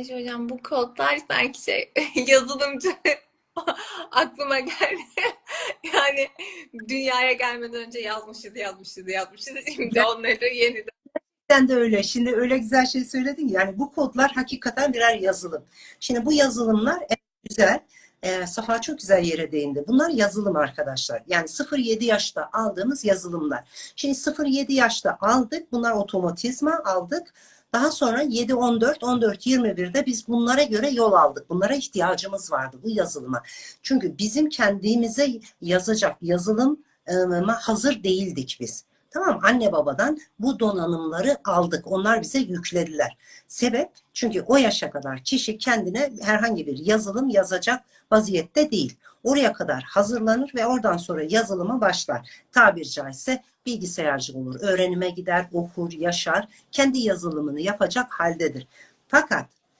Ayşe hocam bu kodlar sanki şey yazılımcı aklıma geldi. Yani dünyaya gelmeden önce yazmışız, yazmışız, yazmışız. Şimdi onları yeniden Sen de öyle. Şimdi öyle güzel şey söyledin ki, yani bu kodlar hakikaten birer yazılım. Şimdi bu yazılımlar evet, güzel. E, Safa çok güzel yere değindi. Bunlar yazılım arkadaşlar. Yani 0-7 yaşta aldığımız yazılımlar. Şimdi 0-7 yaşta aldık. Bunlar otomatizma aldık. Daha sonra 7-14, 14-21'de biz bunlara göre yol aldık. Bunlara ihtiyacımız vardı bu yazılıma. Çünkü bizim kendimize yazacak yazılıma hazır değildik biz. Tamam anne babadan bu donanımları aldık. Onlar bize yüklediler. Sebep çünkü o yaşa kadar kişi kendine herhangi bir yazılım yazacak vaziyette değil. Oraya kadar hazırlanır ve oradan sonra yazılıma başlar. Tabir caizse bilgisayarcı olur. Öğrenime gider, okur, yaşar. Kendi yazılımını yapacak haldedir. Fakat